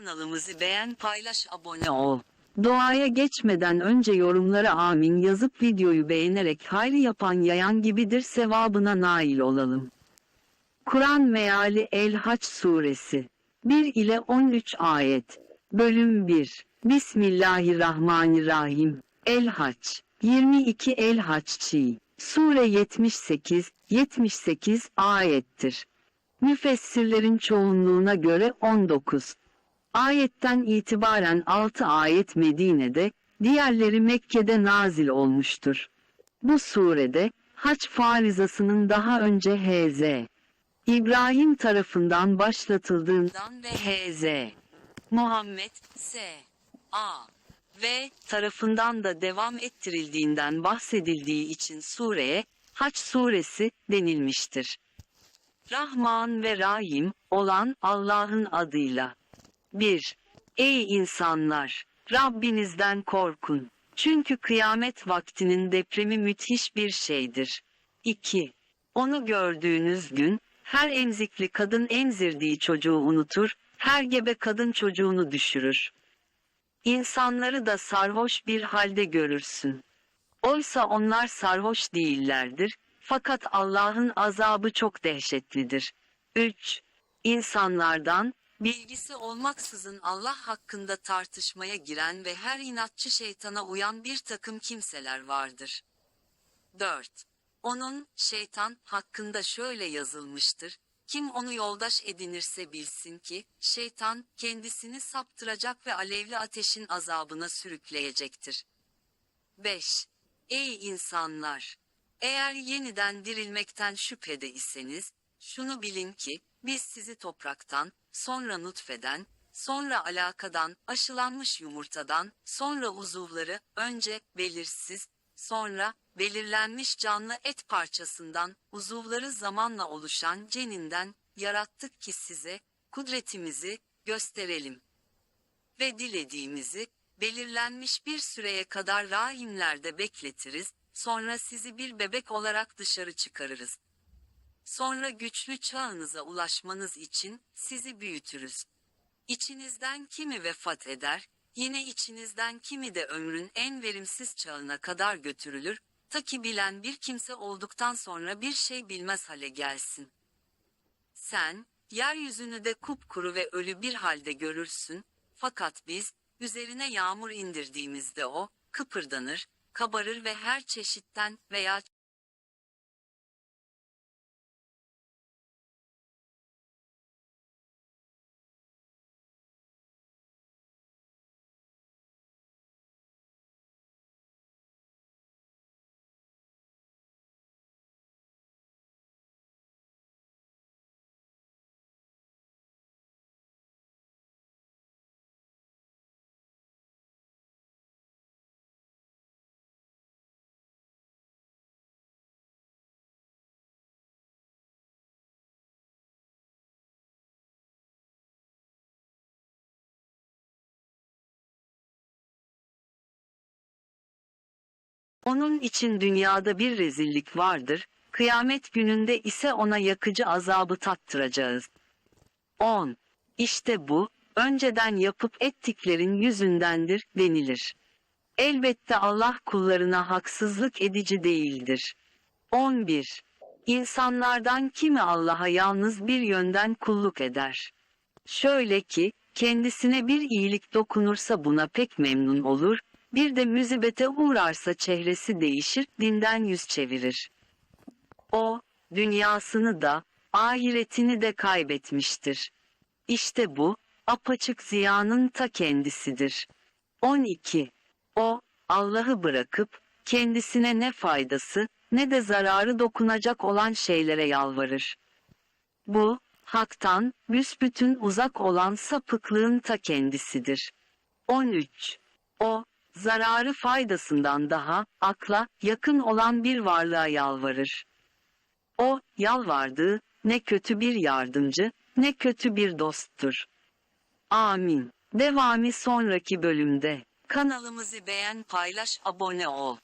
Kanalımızı beğen, paylaş, abone ol. Duaya geçmeden önce yorumlara amin yazıp videoyu beğenerek hayrı yapan yayan gibidir sevabına nail olalım. Kur'an meali El-Haç suresi 1 ile 13 ayet Bölüm 1 Bismillahirrahmanirrahim El-Haç 22 El-Haççi Sure 78 78 ayettir. Müfessirlerin çoğunluğuna göre 19 Ayetten itibaren 6 ayet Medine'de, diğerleri Mekke'de nazil olmuştur. Bu surede, haç farizasının daha önce H.Z. İbrahim tarafından başlatıldığından ve H.Z. Muhammed S. Ve tarafından da devam ettirildiğinden bahsedildiği için sureye, Haç suresi denilmiştir. Rahman ve Rahim olan Allah'ın adıyla. 1. Ey insanlar! Rabbinizden korkun. Çünkü kıyamet vaktinin depremi müthiş bir şeydir. 2. Onu gördüğünüz gün, her emzikli kadın emzirdiği çocuğu unutur, her gebe kadın çocuğunu düşürür. İnsanları da sarhoş bir halde görürsün. Oysa onlar sarhoş değillerdir, fakat Allah'ın azabı çok dehşetlidir. 3. İnsanlardan, bilgisi olmaksızın Allah hakkında tartışmaya giren ve her inatçı şeytana uyan bir takım kimseler vardır. 4. Onun, şeytan, hakkında şöyle yazılmıştır, kim onu yoldaş edinirse bilsin ki, şeytan, kendisini saptıracak ve alevli ateşin azabına sürükleyecektir. 5. Ey insanlar! Eğer yeniden dirilmekten şüphede iseniz, şunu bilin ki, biz sizi topraktan, sonra nutfeden, sonra alakadan, aşılanmış yumurtadan, sonra uzuvları, önce belirsiz, sonra belirlenmiş canlı et parçasından, uzuvları zamanla oluşan ceninden yarattık ki size kudretimizi gösterelim. Ve dilediğimizi belirlenmiş bir süreye kadar rahimlerde bekletiriz, sonra sizi bir bebek olarak dışarı çıkarırız. Sonra güçlü çağınıza ulaşmanız için sizi büyütürüz. İçinizden kimi vefat eder, yine içinizden kimi de ömrün en verimsiz çağına kadar götürülür, ta ki bilen bir kimse olduktan sonra bir şey bilmez hale gelsin. Sen, yeryüzünü de kupkuru ve ölü bir halde görürsün, fakat biz, üzerine yağmur indirdiğimizde o, kıpırdanır, kabarır ve her çeşitten veya Onun için dünyada bir rezillik vardır, kıyamet gününde ise ona yakıcı azabı tattıracağız. 10. İşte bu, önceden yapıp ettiklerin yüzündendir, denilir. Elbette Allah kullarına haksızlık edici değildir. 11. İnsanlardan kimi Allah'a yalnız bir yönden kulluk eder. Şöyle ki, kendisine bir iyilik dokunursa buna pek memnun olur, bir de müzibete uğrarsa çehresi değişir, dinden yüz çevirir. O, dünyasını da, ahiretini de kaybetmiştir. İşte bu, apaçık ziyanın ta kendisidir. 12. O, Allah'ı bırakıp, kendisine ne faydası, ne de zararı dokunacak olan şeylere yalvarır. Bu, haktan, büsbütün uzak olan sapıklığın ta kendisidir. 13. O, zararı faydasından daha, akla, yakın olan bir varlığa yalvarır. O, yalvardığı, ne kötü bir yardımcı, ne kötü bir dosttur. Amin. Devamı sonraki bölümde. Kanalımızı beğen, paylaş, abone ol.